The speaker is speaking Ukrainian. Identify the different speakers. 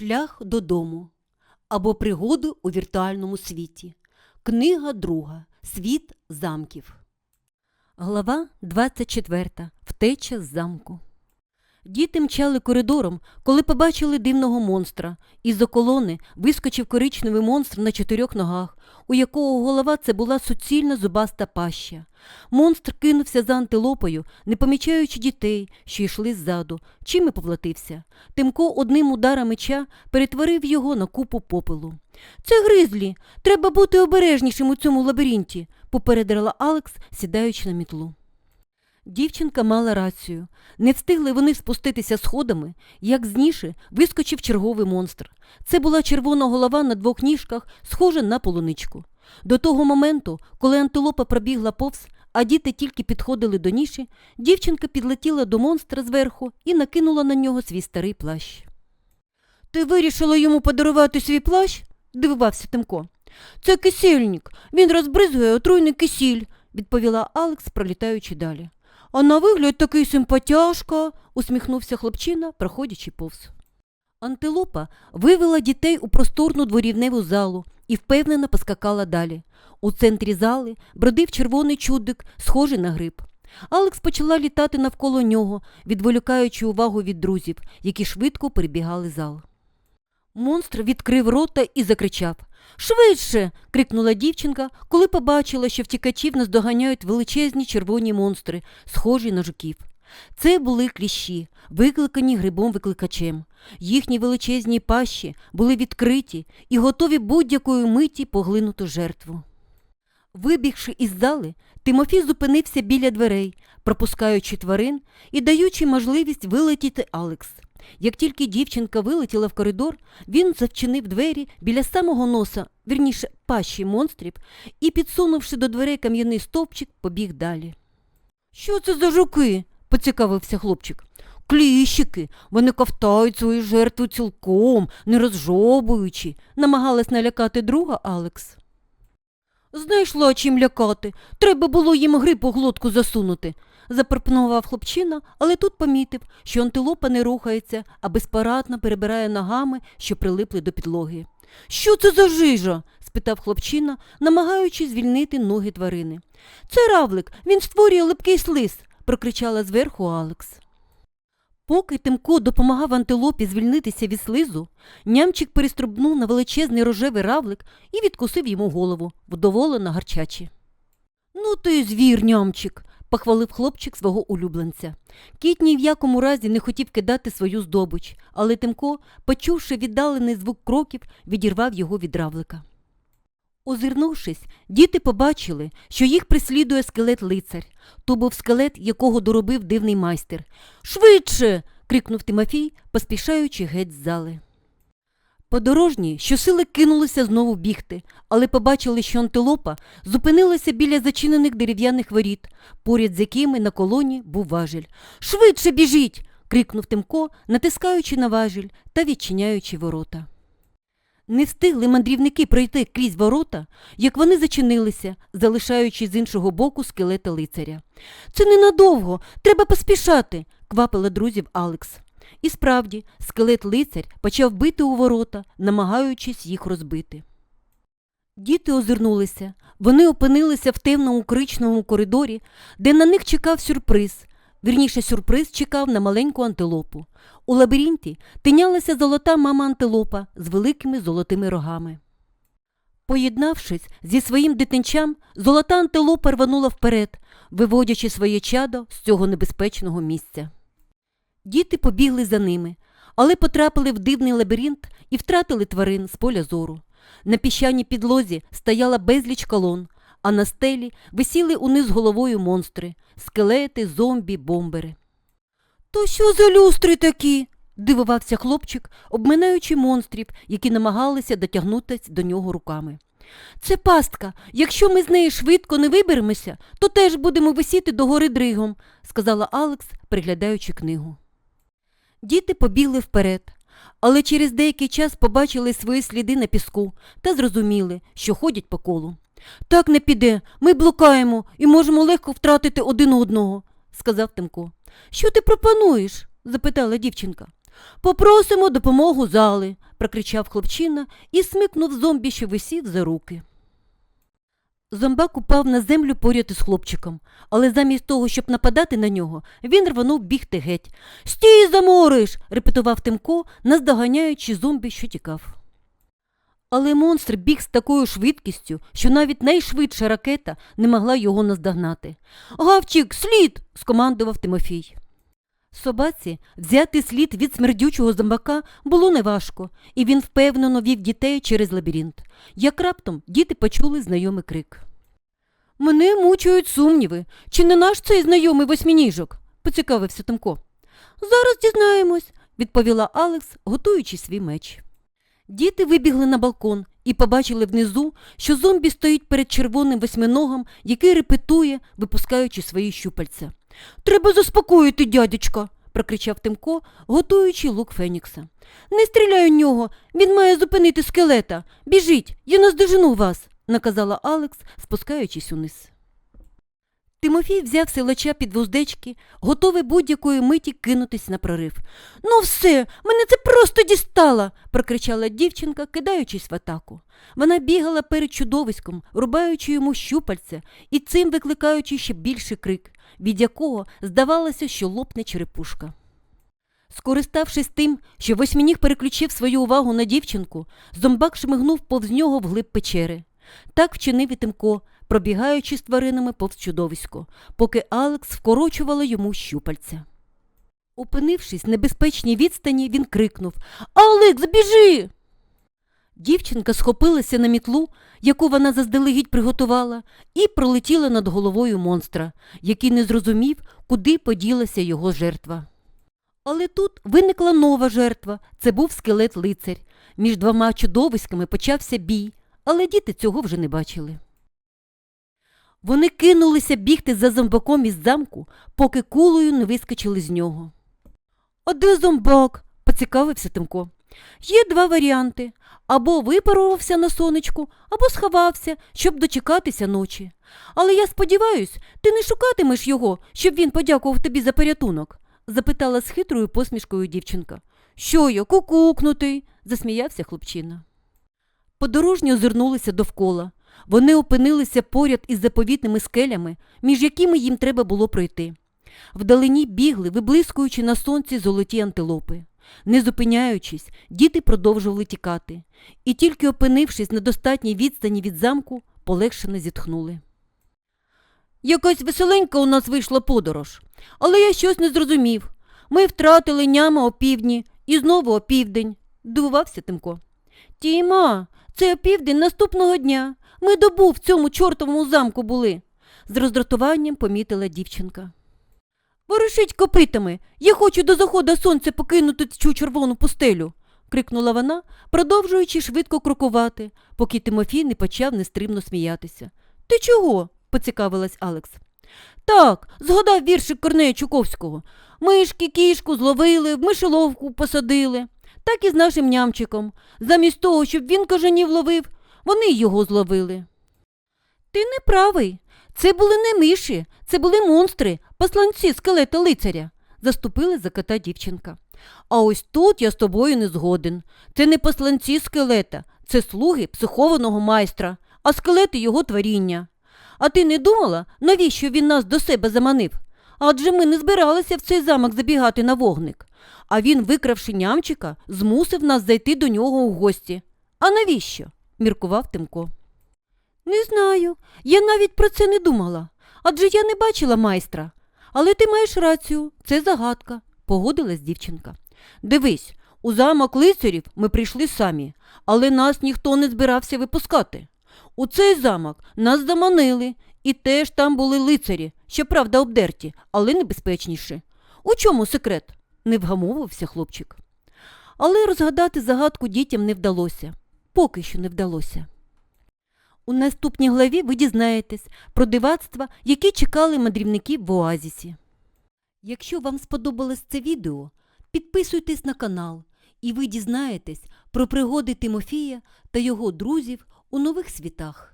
Speaker 1: Шлях додому або пригоди у віртуальному світі. Книга друга. Світ замків. Глава 24. Втеча з замку. Діти мчали коридором, коли побачили дивного монстра. Із-за колони вискочив коричневий монстр на чотирьох ногах, у якого голова це була суцільна зубаста паща. Монстр кинувся за антилопою, не помічаючи дітей, що йшли ззаду, чим і поплатився. Тимко одним ударом меча перетворив його на купу попелу. Це гризлі. Треба бути обережнішим у цьому лабіринті, попередила Алекс, сідаючи на мітлу. Дівчинка мала рацію. Не встигли вони спуститися сходами, як з ніші вискочив черговий монстр. Це була червона голова на двох ніжках, схожа на полуничку. До того моменту, коли антилопа пробігла повз, а діти тільки підходили до ніші, дівчинка підлетіла до монстра зверху і накинула на нього свій старий плащ. Ти вирішила йому подарувати свій плащ? дивувався Тимко. Це кисельник. Він розбризує отруйний кисіль, відповіла Алекс, пролітаючи далі. А на вигляд такий симпатяшка, усміхнувся хлопчина, проходячи повз. Антилопа вивела дітей у просторну дворівневу залу і впевнено поскакала далі. У центрі зали бродив червоний чудик, схожий на гриб. Алекс почала літати навколо нього, відволікаючи увагу від друзів, які швидко перебігали зал. Монстр відкрив рота і закричав. Швидше. крикнула дівчинка, коли побачила, що втікачів наздоганяють величезні червоні монстри, схожі на жуків. Це були кліщі, викликані грибом викликачем. Їхні величезні пащі були відкриті і готові будь-якої миті поглинути жертву. Вибігши із зали, Тимофій зупинився біля дверей, пропускаючи тварин і даючи можливість вилетіти Алекс. Як тільки дівчинка вилетіла в коридор, він зачинив двері біля самого носа, вірніше пащі монстрів, і, підсунувши до дверей кам'яний стовпчик, побіг далі. Що це за жуки? поцікавився хлопчик. Кліщики, вони ковтають свою жертву цілком, не розжовуючи, намагалась налякати друга Алекс. Знайшла чим лякати. Треба було їм гриб у глотку засунути, запропонував хлопчина, але тут помітив, що антилопа не рухається, а безпарадно перебирає ногами, що прилипли до підлоги. Що це за жижа? спитав хлопчина, намагаючись звільнити ноги тварини. Це равлик, він створює липкий слиз, прокричала зверху Алекс. Поки Тимко допомагав антилопі звільнитися від слизу, нямчик перестрибнув на величезний рожевий равлик і відкусив йому голову, вдоволено гарчачи. Ну ти звір, нямчик, похвалив хлопчик свого улюбленця. Кіт ні в якому разі не хотів кидати свою здобич, але Тимко, почувши віддалений звук кроків, відірвав його від равлика. Озирнувшись, діти побачили, що їх преслідує скелет лицар. То був скелет, якого доробив дивний майстер. Швидше. крикнув Тимофій, поспішаючи геть з зали. Подорожні щосили кинулися знову бігти, але побачили, що антилопа зупинилася біля зачинених дерев'яних воріт, поряд з якими на колоні був важіль. Швидше біжіть. крикнув Тимко, натискаючи на важіль та відчиняючи ворота. Не встигли мандрівники пройти крізь ворота, як вони зачинилися, залишаючи з іншого боку скелета лицаря. Це ненадовго, треба поспішати, квапила друзів Алекс. І справді, скелет лицар почав бити у ворота, намагаючись їх розбити. Діти озирнулися. Вони опинилися в темному кричному коридорі, де на них чекав сюрприз. Вірніше, сюрприз чекав на маленьку антилопу. У лабіринті тинялася золота мама антилопа з великими золотими рогами. Поєднавшись зі своїм дитинчам, золота антилопа рванула вперед, виводячи своє чадо з цього небезпечного місця. Діти побігли за ними, але потрапили в дивний лабіринт і втратили тварин з поля зору. На піщаній підлозі стояла безліч колон, а на стелі висіли униз головою монстри скелети, зомбі, бомбери. То що за люстри такі? дивувався хлопчик, обминаючи монстрів, які намагалися дотягнутися до нього руками. Це пастка. Якщо ми з неї швидко не виберемося, то теж будемо висіти до гори дригом, сказала Алекс, приглядаючи книгу. Діти побігли вперед, але через деякий час побачили свої сліди на піску та зрозуміли, що ходять по колу. Так не піде, ми блукаємо і можемо легко втратити один одного, сказав Тимко. Що ти пропонуєш? запитала дівчинка. Попросимо допомогу зали, прокричав хлопчина і смикнув зомбі, що висів за руки. Зомбак упав на землю поряд із хлопчиком, але замість того, щоб нападати на нього, він рванув бігти геть. Стій, замориш! репетував Тимко, наздоганяючи зомбі, що тікав. Але монстр біг з такою швидкістю, що навіть найшвидша ракета не могла його наздогнати. Гавчик, слід! скомандував Тимофій. Собаці взяти слід від смердючого зомбака було неважко, і він впевнено вів дітей через лабіринт. Як раптом діти почули знайомий крик. Мене мучують сумніви. Чи не наш цей знайомий восьминіжок? поцікавився Тимко. Зараз дізнаємось, відповіла Алекс, готуючи свій меч. Діти вибігли на балкон і побачили внизу, що зомбі стоїть перед червоним восьминогом, який репетує, випускаючи свої щупальця. Треба заспокоїти дядечка, прокричав Тимко, готуючи лук Фенікса. Не стріляй у нього, він має зупинити скелета. Біжіть, я наздожену вас, наказала Алекс, спускаючись униз. Тимофій взяв силача під вуздечки, готовий будь-якої миті кинутись на прорив. Ну все, мене це просто дістало, прокричала дівчинка, кидаючись в атаку. Вона бігала перед чудовиськом, рубаючи йому щупальця і цим викликаючи ще більший крик, від якого здавалося, що лопне черепушка. Скориставшись тим, що восьмініг переключив свою увагу на дівчинку, зомбак шмигнув повз нього вглиб печери. Так вчинив і Тимко, пробігаючи з тваринами повз чудовисько, поки Алекс вкорочувала йому щупальця. Опинившись в небезпечній відстані, він крикнув Алекс, біжи! Дівчинка схопилася на мітлу, яку вона заздалегідь приготувала, і пролетіла над головою монстра, який не зрозумів, куди поділася його жертва. Але тут виникла нова жертва це був скелет лицарь. Між двома чудовиськами почався бій, але діти цього вже не бачили. Вони кинулися бігти за зомбаком із замку, поки кулею не вискочили з нього. А де зомбак? поцікавився Тимко. Є два варіанти або випарувався на сонечку, або сховався, щоб дочекатися ночі. Але я сподіваюсь, ти не шукатимеш його, щоб він подякував тобі за порятунок? запитала з хитрою посмішкою дівчинка. Що я, кукукнутий? засміявся хлопчина. Подорожні озирнулися довкола. Вони опинилися поряд із заповітними скелями, між якими їм треба було пройти. Вдалині бігли, виблискуючи на сонці золоті антилопи. Не зупиняючись, діти продовжували тікати, і тільки опинившись на достатній відстані від замку, полегшено зітхнули. Якась веселенька у нас вийшла подорож, але я щось не зрозумів. Ми втратили няма опівдні і знову опівдень, дивувався Тимко. Тіма, це опівдень наступного дня. Ми добу в цьому чортовому замку були, з роздратуванням помітила дівчинка. Ворушіть копитами, я хочу до заходу сонця покинути цю червону пустелю, крикнула вона, продовжуючи швидко крокувати, поки Тимофій не почав нестримно сміятися. Ти чого? поцікавилась Алекс. Так, згадав віршик Корнея Чуковського. Мишки кішку зловили, в мишоловку посадили. Так і з нашим нямчиком. Замість того, щоб він кажанів ловив, вони його зловили. Ти не правий. Це були не миші, це були монстри, посланці скелета лицаря, заступила за кота дівчинка. А ось тут я з тобою не згоден. Це не посланці скелета, це слуги психованого майстра, а скелети його творіння. А ти не думала, навіщо він нас до себе заманив? Адже ми не збиралися в цей замок забігати на вогник. А він, викравши нямчика, змусив нас зайти до нього у гості. А навіщо? Міркував Тимко. Не знаю, я навіть про це не думала. Адже я не бачила майстра. Але ти маєш рацію, це загадка, погодилась дівчинка. Дивись, у замок лицарів ми прийшли самі, але нас ніхто не збирався випускати. У цей замок нас заманили, і теж там були лицарі, щоправда, обдерті, але небезпечніші. У чому секрет? не вгамовувався хлопчик. Але розгадати загадку дітям не вдалося. Поки що не вдалося. У наступній главі ви дізнаєтесь про дивацтва, які чекали мандрівників в оазісі. Якщо вам сподобалось це відео, підписуйтесь на канал, і ви дізнаєтесь про пригоди Тимофія та його друзів у нових світах.